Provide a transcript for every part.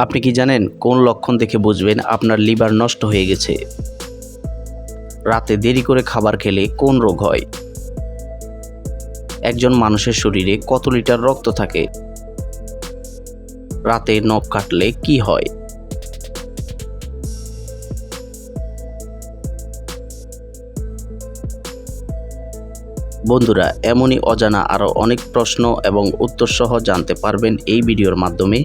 আপনি কি জানেন কোন লক্ষণ দেখে বুঝবেন আপনার লিভার নষ্ট হয়ে গেছে? রাতে দেরি করে খাবার খেলে কোন রোগ হয়? একজন মানুষের শরীরে কত লিটার রক্ত থাকে? রাতে নখ কাটলে কি হয়? বন্ধুরা, এমনই অজানা আরও অনেক প্রশ্ন এবং উত্তর সহ জানতে পারবেন এই ভিডিওর মাধ্যমে।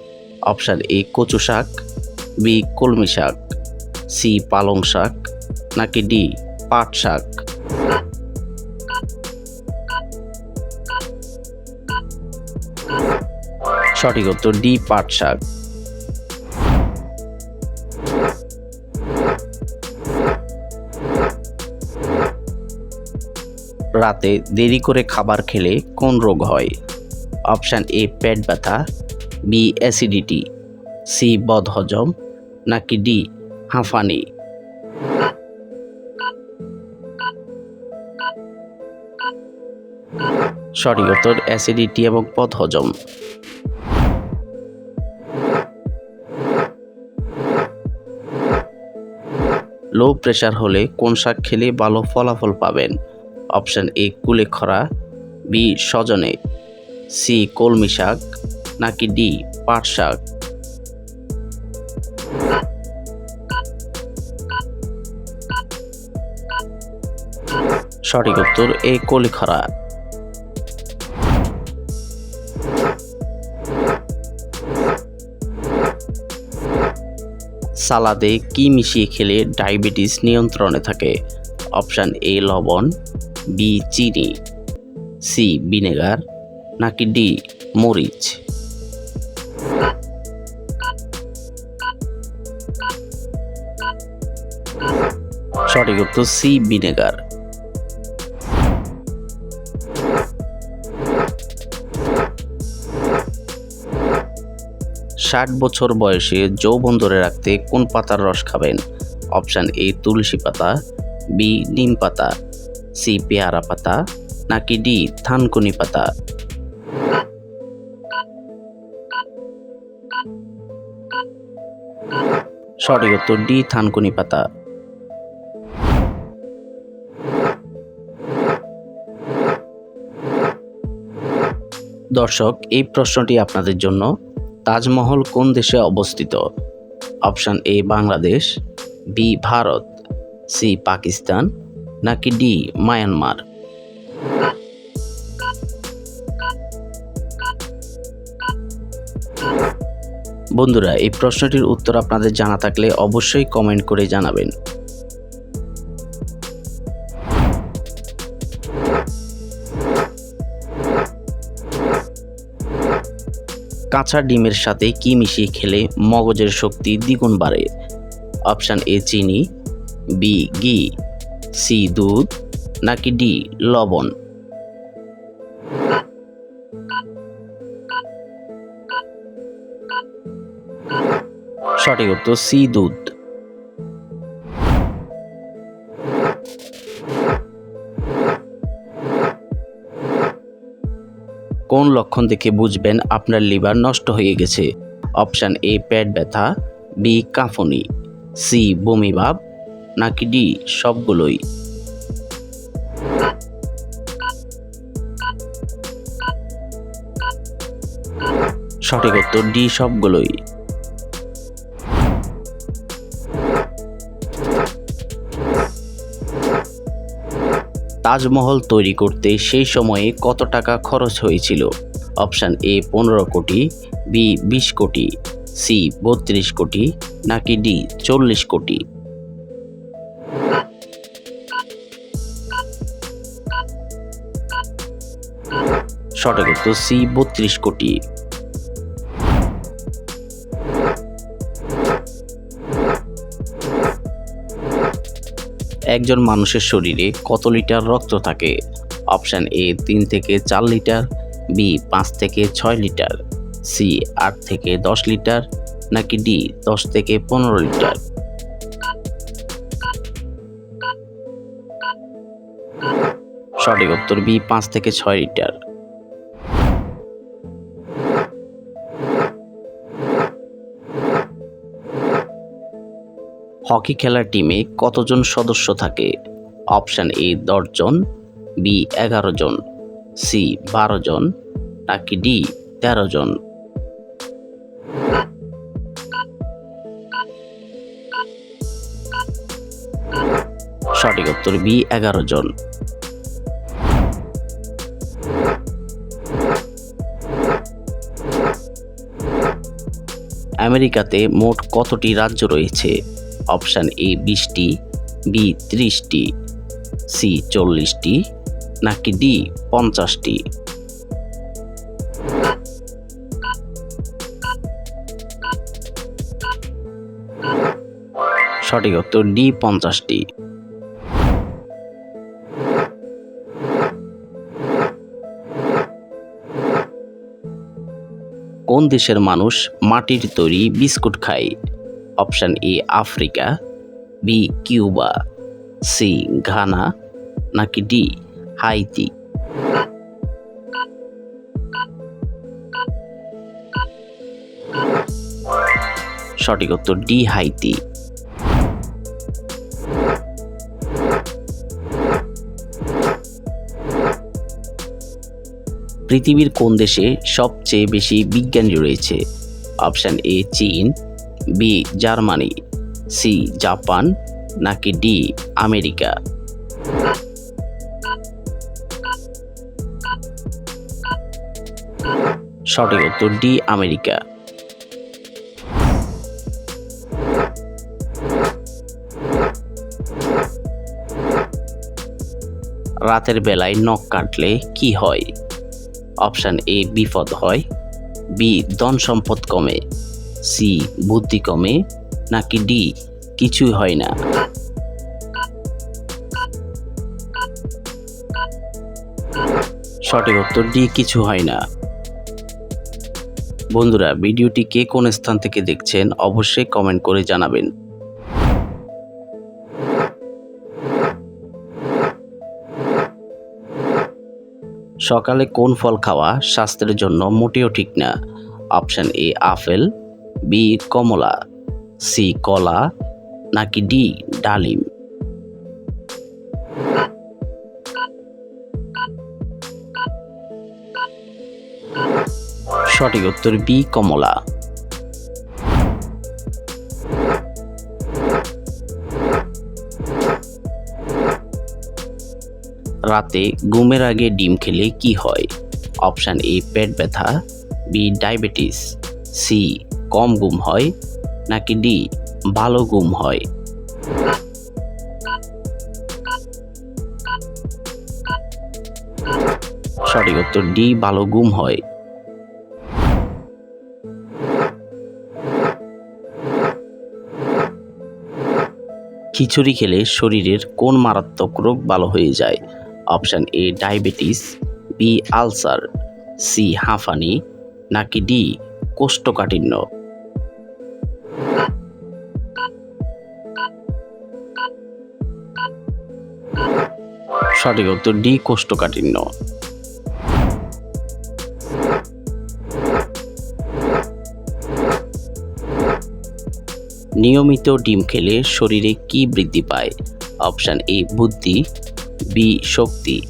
অপশান এ কচু শাক, বি কলমি শাক, সি পালং শাক, নাকি ডি পাট শাক? সঠিক উত্তর ডি পাট শাক। রাতে দেরি করে খাবার খেলে কোন রোগ হয়? অপশান এ পেট ব্যথা বি অ্যাসিডিটি, সি বদহজম, নাকি ডি হাঁফানি? সঠিক উত্তর অ্যাসিডিটি এবং বদহজম। লো প্রেশার হলে কোন শাক খেলে ভালো ফলাফল পাবেন? অপশান এ কুলেখরা, বি সজনে, সি কলমি শাক নাকি ডি, পাট শাক? সঠিক উত্তর, এ কলিখরা। সালাদে কি মিশিয়ে খেলে ডায়াবেটিস নিয়ন্ত্রণে থাকে? অপশান এ, লবণ, বি, চিনি, সি, ভিনেগার, নাকি ডি, মরিচ? সঠিক উত্তর সি, ভিনেগার। ষাট বছর বয়সে যৌবন ধরে রাখতে কোন পাতার রস খাবেন? অপশান এ, তুলসী পাতা, বি, নিম পাতা, সি, পেয়ারা পাতা, নাকি ডি, থানকুনি পাতা? সঠিক উত্তর ডি, থানকুনি পাতা। দর্শক, এই প্রশ্নটি আপনাদের জন্য। তাজমহল কোন দেশে অবস্থিত? Option A, Bangladesh, B, Bharat, C, Pakistan, নাকি ডি, মায়ানমার? বন্ধুরা, এই প্রশ্নটির উত্তর আপনাদের জানা থাকলে অবশ্যই কমেন্ট করে জানাবেন। কাঁচা ডিমের সাথে কি মিশিয়ে খেলে মগজের শক্তি দ্বিগুণ বাড়ে? অপশান এ, চিনি, বি, ঘি, সি, দুধ, নাকি ডি, লবণ? সঠিক উত্তর, সি, দুধ। কোন লক্ষণ দেখে বুঝবেন আপনার লিভার নষ্ট হয়ে গেছে? অপশান এ, পেট ব্যথা, বি, কাঁফনি, সি, বমি ভাব, নাকি ডি, সবগুলোই। সঠিক উত্তর ডি, সবগুলোই। তাজমহল তৈরি করতে সেই সময়ে কত টাকা খরচ হয়েছিল? অপশান এ, পনেরো কোটি, বি, বিশ কোটি, সি, বত্রিশ কোটি, নাকি ডি, চল্লিশ কোটি? সঠিক উত্তর সি, বত্রিশ কোটি। একজন মানুষের শরীরে কত লিটার রক্ত থাকে? অপশান এ, তিন থেকে চার লিটার, বি, পাঁচ থেকে ছয় লিটার, সি, আট থেকে দশ লিটার, নাকি ডি, দশ থেকে পনেরো লিটার? সঠিক উত্তর বি, পাঁচ থেকে ছয় লিটার। হকি খেলার টিমে কতজন সদস্য থাকে? অপশান এ, দশজন, বি এগারো জন সি বারো জন নাকি ডি তেরো জন সঠিক উত্তর বি এগারো জন আমেরিকাতে মোট কতটি রাজ্য রয়েছে? অপশান এ বিশটি, বি ত্রিশটি, সি চল্লিশটি, নাকি ডি পঞ্চাশটি? সঠিক উত্তর ডি পঞ্চাশটি। কোন দেশের মানুষ মাটির তৈরি বিস্কুট খায়? Option A Africa B Cuba C Ghana, নাকি ডি হাইতি? সঠিক উত্তর ডি হাইতি। পৃথিবীর কোন দেশে সবচেয়ে বেশি বিজ্ঞানী রয়েছে? অপশান এ চীন বি, জার্মানি, সি, জাপান, নাকি ডি, আমেরিকা? সঠিক উত্তর ডি, আমেরিকা। রাতের বেলায় নখ কাটলে কি হয়? অপশান এ, বিপদ হয়। বি, ধন সম্পদ কমে। সি, বুদ্ধি কমে, নাকি ডি, কিছুই হয় না। সঠিক উত্তর ডি, কিছু হয় না। বন্ধুরা, ভিডিওটি কে কোন স্থান থেকে দেখছেন অবশ্যই কমেন্ট করে জানাবেন। সকালে কোন ফল খাওয়া স্বাস্থ্যের জন্য মোটেও ঠিক না? Option A, apple. বি কমলা, সি কলা, নাকি ডি ডালিম? সঠিক উত্তর বি কমলা। রাতে ঘুমের আগে ডিম খেলে কি হয়? অপশান এ, পেট ব্যথা, বি ডায়াবেটিস, সি কম ঘুম হয় নাকি ডি ভালো ঘুম হয়? সঠিক উত্তর ডি ভালো ঘুম হয়। খিচুড়ি খেলে শরীরের কোন মারাত্মক রোগ ভালো হয়ে যায়? Option A diabetes, B ulcer, C হাঁফানি নাকি ডি কোষ্ঠকাঠিন্য? সঠিক উত্তর ডি, কোষ্ঠকাঠিন্য। নিয়মিত ডিম খেলে শরীরে কি বৃদ্ধি পায়? অপশান এ, বুদ্ধি, বি, শক্তি,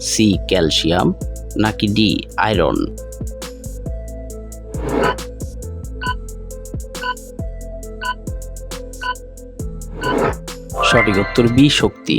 সি, ক্যালসিয়াম, নাকি ডি, আয়রন। সঠিক উত্তর বি, শক্তি।